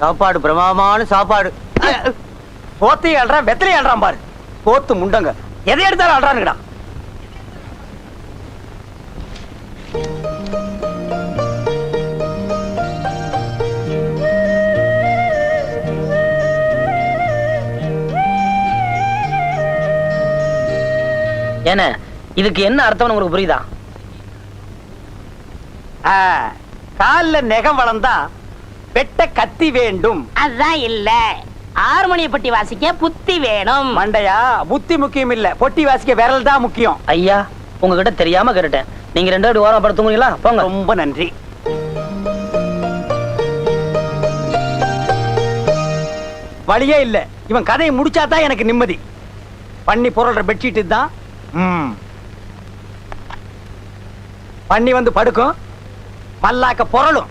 சாப்பாடு பிரமாமான சாப்பாடு. போத்தையும் அல்றான் வெத்தலையும் அல்றான் பாரு. போத்து முண்டங்க. எதை எடுத்தாலும் அல்றானுங்கடா ஏன இதுக்கு என்ன அர்த்தம்னு உங்களுக்கு புரியுதா? ஆ, கால்ல நெகம் வளர்ந்தா வெட்ட கத்தி வேண்டும். அதான் இல்ல. ஹார்மோனிய பட்டி வாசிக்க புத்தி வேணும். மண்டையா? புத்தி முக்கியம் இல்ல. பொட்டி வாசிக்க விரல் தான் முக்கியம். ஐயா உங்ககிட்ட தெரியாம கேட்டுட்டேன். நீங்க ரெண்டு பேரும் ஓரம் படுத்துங்களா போங்க. ரொம்ப நன்றி. வழியே இல்ல. இவன் கதையை முடிச்சாதான் எனக்கு நிம்மதி. பண்ணி பொருள்ற பெட்ஷீட் தான். பண்ணி வந்து படுக்கும். மல்லாக்க பொருளும்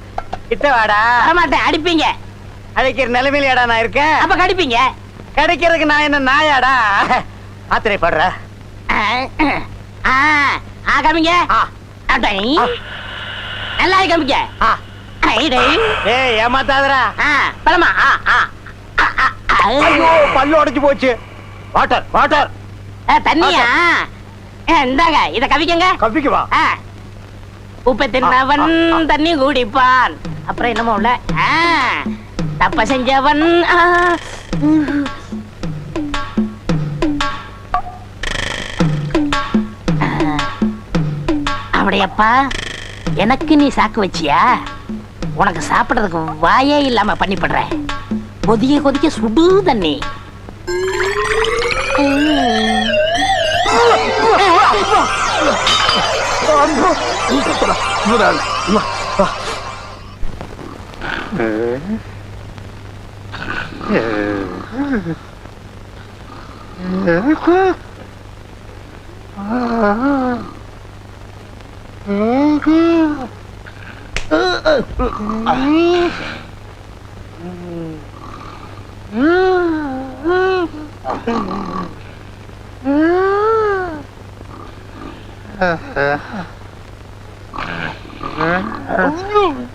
கிட்ட வாடா வரமாட்டேன் அடிப்பீங்க. அழைக்கிற நிலைமையிலடா நான் இருக்கேன்? அப்ப கடிப்பீங்க. கிடைக்கிறதுக்கு நான் என்ன நாயாடா? ஆத்திரைப்படுற ஆ, காமிங்க. நல்லா காமிங்க. ஏய் ஆ, ஆ. ஐயோ பல்லு உடைஞ்சு போச்சு. Water water. தண்ணியா? இந்தாங்க இத கவிக்கங்க கப்பிக்கு வா ஆ. உப்பை தின்னவன் தண்ணி குடிப்பான். அப்புறம் என்னமோ உள்ள தப்ப செஞ்சவன். அப்படியப்பா எனக்கு நீ சாக்கு வச்சியா? உனக்கு சாப்பிடுறதுக்கு வாயே இல்லாம பண்ணிப்படுற. கொதிக்க கொதிக்க சுடு தண்ணி. எல்லாரும் Uh-huh.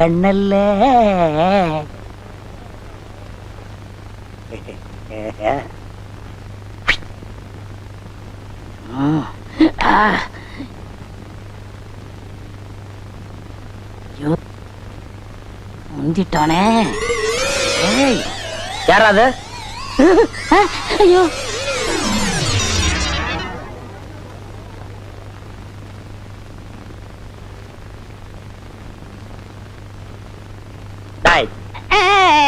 கண்ணல்ல. முந்திட்டானே. ஏய் யாராவது ஐயோ டாய் ஆ,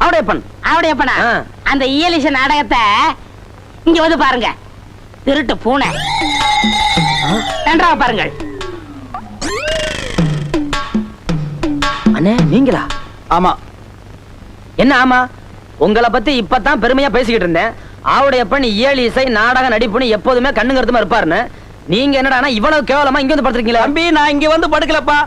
அவடையப்பனா. ஆ. அந்த இயலிச நாடகத்தை இங்க வந்து பாருங்க. திருட்டு பூனை. நன்றாக பாருங்கள். அண்ணே நீங்களா? ஆமா. என்ன ஆமா? உங்களை பத்தி இப்பதான் பெருமையா பேசிக்கிட்டு இருந்தேன். ஆவுடையப்பன் இயல் இசை நாடக நடிப்புன்னு எப்போதுமே கண்ணு கருத்துமா இருப்பாருன்னு. நீங்க என்னடா இவ்வளவு கேவலமா இங்க வந்து படுத்துருக்கீங்களா? தம்பி நான் இங்க வந்து படுக்கலப்பா.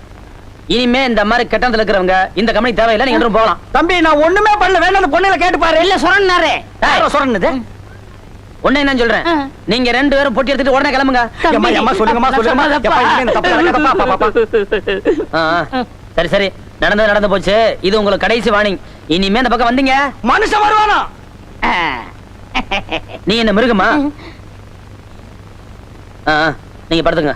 இனிமே இந்த மாதிரி கெட்டத்துல இருக்கிறவங்க இந்த கம்பெனி தேவையில்லை நீங்க என்றும் போகலாம். தம்பி நான் ஒண்ணுமே பண்ணல வேணா அந்த பொண்ணுல கேட்டு பாரு. இல்ல சொன்னாரு யாரோ சொன்னது? ஒண்ணு என்ன சொல்றேன். நீங்க ரெண்டு பேரும் பொட்டி எடுத்துட்டு உடனே கிளம்புங்க. சரி சரி. நடந்தது நடந்து போச்சு. இது உங்களுக்கு கடைசி வார்னிங் இனிமே இந்த பக்கம் வந்தீங்க. மனுஷன் வருவானா. நீ என்ன மிருகமா. நீங்க படுத்துங்க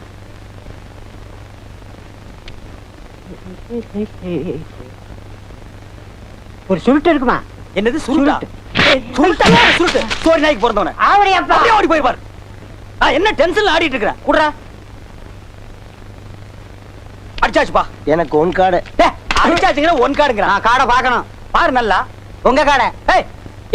ஒரு சுருட்டு இருக்குமா? என்னது சுருட்டா? ஏய், சுருட்டா சுருட்டு சோரி நாய்க்கு பிறந்தவன. ஆவடியப்பா அப்படியே ஓடி போய் பாரு. என்ன டென்ஷன்ல ஆடிட்டு இருக்கிற? குடுறா. அடிச்சாச்சுப்பா. எனக்கு ஒன் கார்டு டேய், அடிச்சாச்சுங்கிற ஒன் கார்டுங்கிறான் காடை பார்க்கணும். பாரு நல்லா. உங்க காடை. ஏய்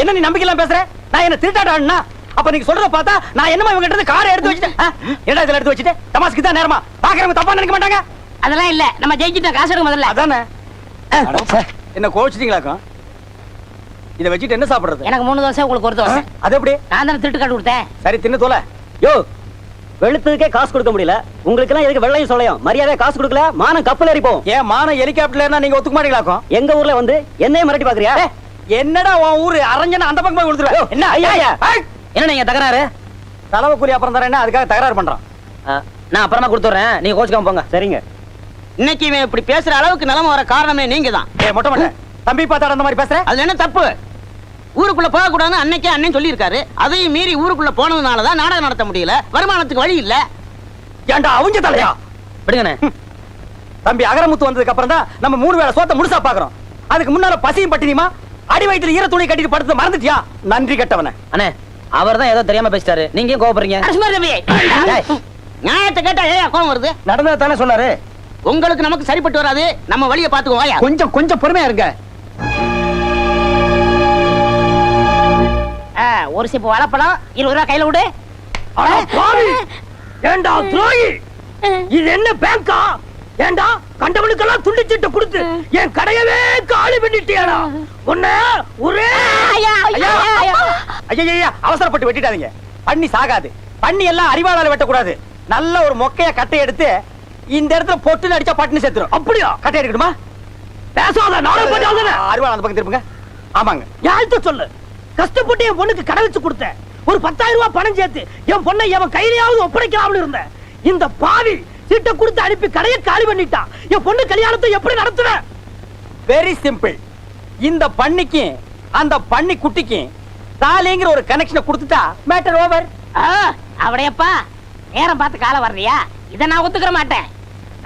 என்ன நீ நம்பிக்கைலாம் பேசுற? நான் என்ன திருட்டாடான்னா அப்ப நீங்க சொல்றத பார்த்தா நான் என்னமா இவங்க கிட்ட இருந்து காரை எடுத்து வச்சுட்டேன்? ஆ? என்னடா இதுல எடுத்து வச்சுட்டு? தமாஸ்க்கு தான் நேரமா. பாக்குறவங்க தப்பா நினைக்க மாட்டாங்க? அதெல்லாம் இல்ல. நம்ம ஜெயிச்சிட்டோம். காசு எடுக்க முதல்ல. அதானே? என்ன கோச்சிட்டீங்களாக்கும் இதை வச்சுட்டு என்ன சாப்பிடுறது? எனக்கு மூணு தோசை உங்களுக்கு ஒரு தோசை. அது எப்படி? நான் தானே திருட்டு கார்டு கொடுத்தேன். சரி தின்னு தோல. யோ வெளுத்ததுக்கே காசு கொடுக்க முடியல. உங்களுக்கு எல்லாம் எதுக்கு வெள்ளையும் சொல்லையும் மரியாதை காசு கொடுக்கல மானம் கப்பல் ஏறி போகும் ஏன் மானம் ஹெலிகாப்டர்ல நீங்க ஒத்துக்க மாட்டீங்களாக்கும் எங்க ஊர்ல வந்து என்னைய மிரட்டி பாக்குறியா என்னடா உன் ஊரு? அரஞ்சனா அந்த பக்கம் போய் கொடுத்துருவேன் என்ன? ஐயா என்ன நீங்க தகராறு? தலைவை கூலி அப்புறம் தரேன்னா அதுக்காக தகராறு பண்றான். நான் அப்புறமா கொடுத்துறேன் நீங்க கோச்சுக்காம போங்க. சரிங்க. இன்னைக்கு இவன் இப்படி பேசுற அளவுக்கு நிலைமை வர காரணமே நீங்க தான் ஏய் மொட்டை மொட்டை. தம்பி பார்த்தாட அந்த மாதிரி பேசுற? அதுல என்ன தப்பு? ஊருக்குள்ள போக கூடாதுன்னு அன்னைக்கே அண்ணன் சொல்லியிருக்காரு. அதையும் மீறி ஊருக்குள்ள போனதுனால தான் நாடகம் நடத்த முடியல. வருமானத்துக்கு வழி இல்ல. ஏன்டா அவுஞ்ச தலையா? விடுங்கண்ணே. தம்பி அகரமுத்து வந்ததுக்கு அப்புறம் தான் நம்ம மூணு வேளை சோத்த முழுசா பாக்குறோம். அதுக்கு முன்னால பசியும் பட்டினியுமா? அடி வயித்துல ஈர துணி கட்டிட்டு படுத்து மறந்துட்டியா? நன்றி கெட்டவன. அண்ணே அவர் தான் ஏதோ தெரியாம பேசிட்டாரு. நீங்க ஏய், நியாயத்தை கேட்டா ஏன் கோவம் வருது? நடந்தது தானே சொன்னாரு. உங்களுக்கு நமக்கு சரிப்பட்டு வராது. நம்ம வழியை பாத்துக்கோ கொஞ்சம் கொஞ்சம் பொறுமையா இருங்க. ஒரு சிப்பு வாழைப்பழம் இருபது ரூபா கையில விடு ஏண்டா துரோகி! இது என்ன பேங்கா? ஏண்டா கண்டவனுக்கெல்லாம் துண்டு சீட்டை கொடுத்து என் கடையவே காலி பண்ணிட்டியாடா. உன்ன ஒரே ஐயா, ஐயா, ஐயா, ஐயா. ஐயா. அவசரப்பட்டு வெட்டிட்டாதீங்க பண்ணி சாகாது. பண்ணி எல்லாம் அறிவாளால வெட்டக்கூடாது. நல்ல ஒரு மொக்கைய கட்டை எடுத்து இந்த இடத்துல பொட்டுன்னு அடிச்சா பட்டுன்னு செத்துரும் அப்படியா? கட்டை எடுக்கணுமா பேசாத நானும் பண்ணாத அறிவாள் அந்த பக்கம் திருப்புங்க ஆமாங்க. யார்கிட்ட சொல்லு? கஷ்டப்பட்டு என் பொண்ணுக்கு கடை வச்சு கொடுத்தேன். ஒரு பத்தாயிரம் ரூபாய் பணம் சேர்த்து என் பொண்ணை எவன் கையிலையாவது ஒப்படைக்கலாம்னு இருந்தேன். இந்த பாவி சீட்டை கொடுத்து அனுப்பி கடையை காலி பண்ணிட்டான் என் பொண்ணு கல்யாணத்தை எப்படி நடத்துவேன்? வெரி சிம்பிள் இந்த பண்ணிக்கு அந்த பண்ணி குட்டிக்கு தாலிங்கிற ஒரு கனெக்ஷனை கொடுத்துட்டா மேட்டர் ஓவர் ஆ, அவடையப்பா நேரம் பார்த்து காலம் வர்றியா இதை நான் ஒத்துக்கிற மாட்டேன்.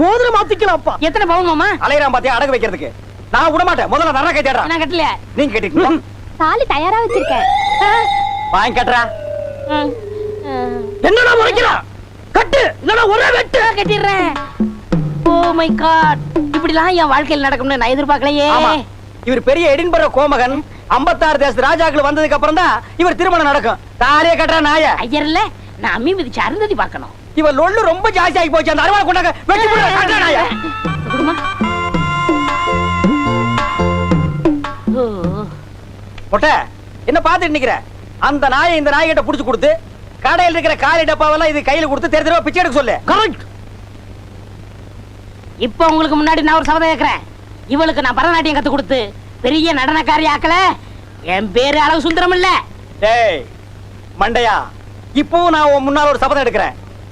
மோதிரம் மாத்திக்கலாம்ப்பா. எத்தனை பவுன் மாமா? அலையறான் பாத்தியா அடகு வைக்கிறதுக்கு. நான் விட மாட்டேன் முதல்ல நர கை நான் கட்டலையா? நீங்க கேட்டீங்களா தாலி தயாரா வச்சிருக்கேன். வாங்கி கட்டுறா. என்னடா முறைக்கிறா? கட்டு. இல்லனா ஒரே வெட்டு. கட்டிடுறேன். Oh my god. இப்படிலாம் என் வாழ்க்கையில் நடக்கும்னு நான் எதிர்பார்க்கலையே. ஆமா. இவர் பெரிய எடின்பர கோமகன். 56 தேச ராஜாக்கள் வந்ததுக்கு அப்புறம் தான் இவர் திருமணம் நடக்கும். தாலிய கட்டுற நாய. ஐயர்ல நான் அம்மி மிதிச்சு அருந்ததி பார்க்கணும். இவர் லொள்ளு ரொம்ப ஜாஸ்தி ஆகி போச்சு. அந்த அருவா கொண்டாங்க வெட்டி போடுற ஓ. மொட்டை என்ன பாத்துட்டு நிக்கிற? அந்த நாயை இந்த நாய்கிட்ட புடிச்சு கொடுத்து கடையில் இருக்கிற காலி டப்பாவெல்லாம் இது கையில கொடுத்து தெரு தெருவா பிச்சை எடுக்க சொல்லு. கரெக்ட் இப்போ உங்களுக்கு முன்னாடி நான் ஒரு சபதம் கேட்கிறேன் இவளுக்கு நான் பரதநாட்டியம் கத்து கொடுத்து பெரிய நடனக்காரி ஆக்கல என் பேரு அழகு சுந்தரம் இல்ல. டேய் மண்டையா இப்பவும் நான் உன் முன்னால ஒரு சபதம் எடுக்கிறேன்.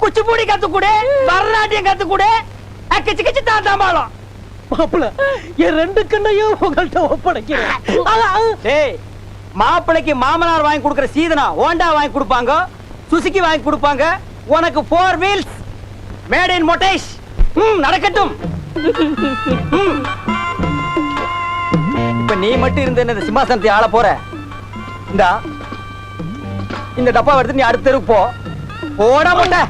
குச்சிப்பூடி கத்துக்குடு பரதநாட்டியம் கத்துக்குடு. கிச்சு கிச்சு தான் தாம்பாளம் மாப்பிள என் ரெண்டு கண்ணையும் உங்கள்கிட்ட ஒப்படைக்கிறேன். மாப்பிளைக்கு மாமனார் வாங்கி கொடுக்கிற சீதனா ஹோண்டா வாங்கி கொடுப்பாங்க சுசுகி வாங்கி கொடுப்பாங்க உனக்கு ஃபோர் வீல்ஸ் மேட் இன் மொட்டேஷ் ம் நடக்கட்டும். இப்ப நீ மட்டும் இருந்த இந்த சிம்மாசனத்தை ஆள போற? இந்தா இந்த டப்பா எடுத்து நீ அடுத்த தெருவுக்கு போ. போடா முட்டை.